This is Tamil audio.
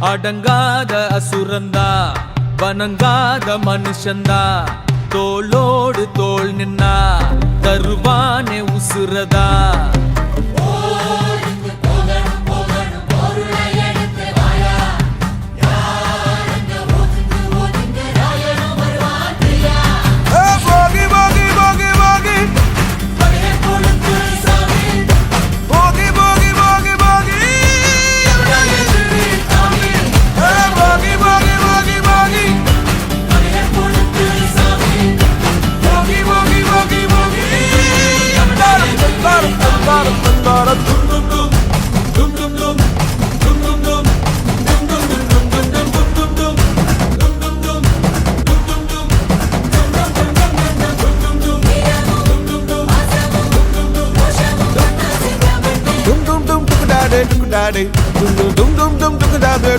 அடங்காத அசுரந்தா வணங்காத மனுஷந்தா தோளோடு தோல் நின்னா தருவானே உசுரதா. டுக்கு டாடே டும் டும் டும் டுக்கு டாடே